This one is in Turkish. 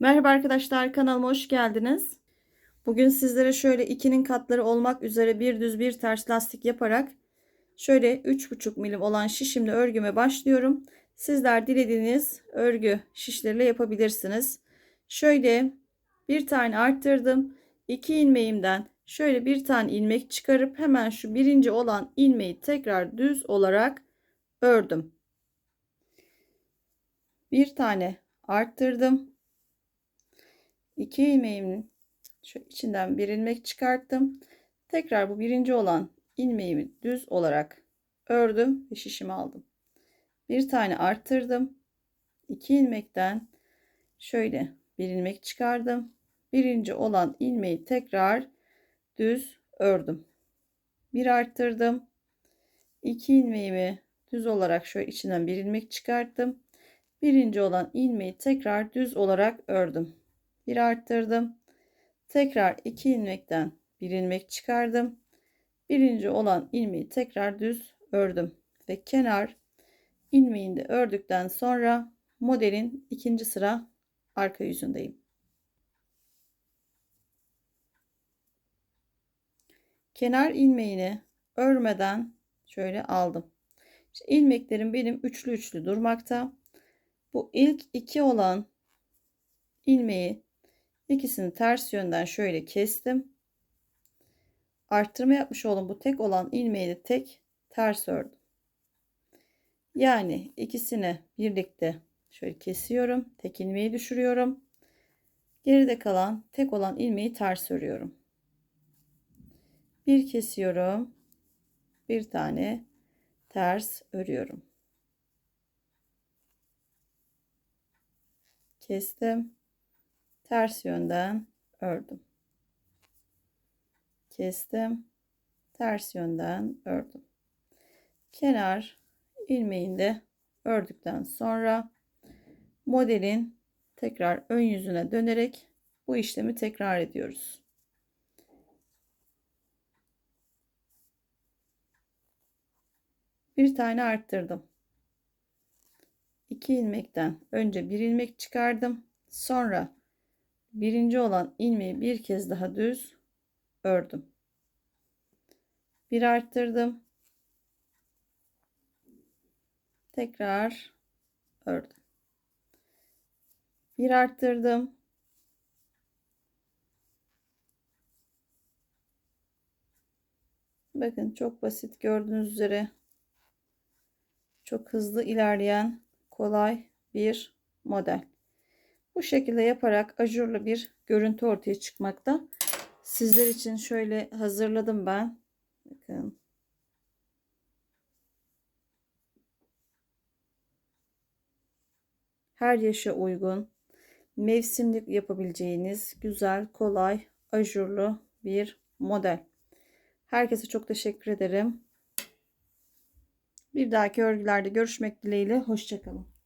Merhaba arkadaşlar kanalıma hoş geldiniz. Bugün sizlere şöyle ikinin katları olmak üzere bir düz bir ters lastik yaparak şöyle 3,5 milim olan şişimle örgüme başlıyorum. Sizler dilediğiniz örgü şişleriyle yapabilirsiniz. Şöyle bir tane arttırdım. 2 ilmeğimden şöyle bir tane ilmek çıkarıp hemen şu birinci olan ilmeği tekrar düz olarak ördüm. Bir tane arttırdım. 2 ilmeğimin şu içinden bir ilmek çıkarttım. Tekrar bu birinci olan ilmeğimi düz olarak ördüm ve şişimi aldım. Bir tane arttırdım. 2 ilmekten şöyle bir ilmek çıkardım. Birinci olan ilmeği tekrar düz ördüm. Bir arttırdım. 2 ilmeğimi düz olarak şöyle içinden bir ilmek çıkarttım. Birinci olan ilmeği tekrar düz olarak ördüm bir arttırdım. Tekrar iki ilmekten bir ilmek çıkardım. Birinci olan ilmeği tekrar düz ördüm ve kenar ilmeğini ördükten sonra modelin ikinci sıra arka yüzündeyim. Kenar ilmeğini örmeden şöyle aldım. İşte ilmeklerim benim üçlü üçlü durmakta. Bu ilk iki olan ilmeği İkisini ters yönden şöyle kestim. Arttırma yapmış olduğum bu tek olan ilmeği de tek ters ördüm. Yani ikisini birlikte şöyle kesiyorum. Tek ilmeği düşürüyorum. Geride kalan tek olan ilmeği ters örüyorum. Bir kesiyorum. Bir tane ters örüyorum. Kestim ters yönden ördüm. Kestim. Ters yönden ördüm. Kenar ilmeğinde ördükten sonra modelin tekrar ön yüzüne dönerek bu işlemi tekrar ediyoruz. Bir tane arttırdım. 2 ilmekten önce bir ilmek çıkardım. Sonra birinci olan ilmeği bir kez daha düz ördüm. Bir arttırdım. Tekrar ördüm. Bir arttırdım. Bakın çok basit gördüğünüz üzere çok hızlı ilerleyen kolay bir model. Bu şekilde yaparak ajurlu bir görüntü ortaya çıkmakta. Sizler için şöyle hazırladım ben. Bakın. Her yaşa uygun, mevsimlik yapabileceğiniz güzel, kolay, ajurlu bir model. Herkese çok teşekkür ederim. Bir dahaki örgülerde görüşmek dileğiyle. Hoşçakalın.